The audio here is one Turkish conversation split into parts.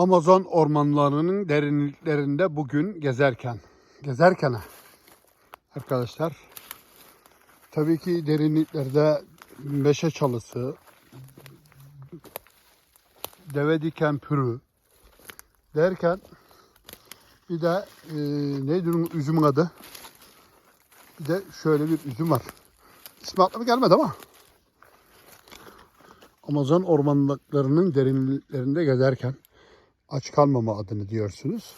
Amazon ormanlarının derinliklerinde bugün gezerken, gezerken arkadaşlar tabii ki derinliklerde meşe çalısı, deve diken pürü derken bir de e, neydi onun üzümün adı? Bir de şöyle bir üzüm var. İsmi aklıma gelmedi ama. Amazon ormanlıklarının derinliklerinde gezerken aç kalmama adını diyorsunuz.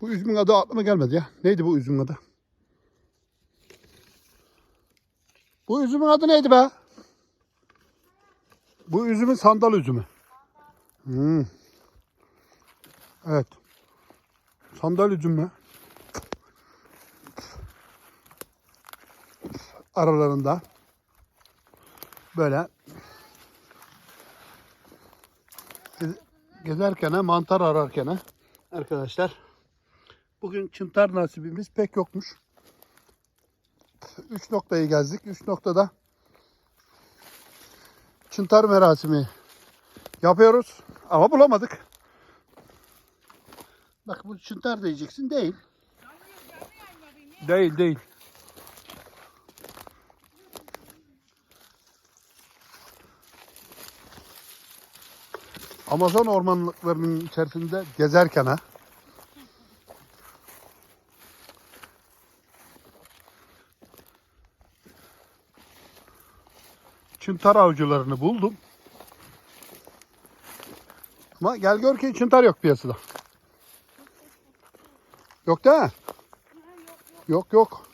Bu üzümün adı aklıma gelmedi ya. Neydi bu üzümün adı? Bu üzümün adı neydi be? Bu üzümün sandal üzümü. Hmm. Evet. Sandal üzümü. Aralarında böyle gezerken mantar ararken arkadaşlar bugün çıntar nasibimiz pek yokmuş. Üç noktayı gezdik. Üç noktada çıntar merasimi yapıyoruz ama bulamadık. Bak bu çıntar diyeceksin değil. Değil değil. Amazon ormanlıklarının içerisinde gezerken ha. Çıntar avcılarını buldum. Ama gel gör ki çıntar yok piyasada. Yok değil mi? Yok yok.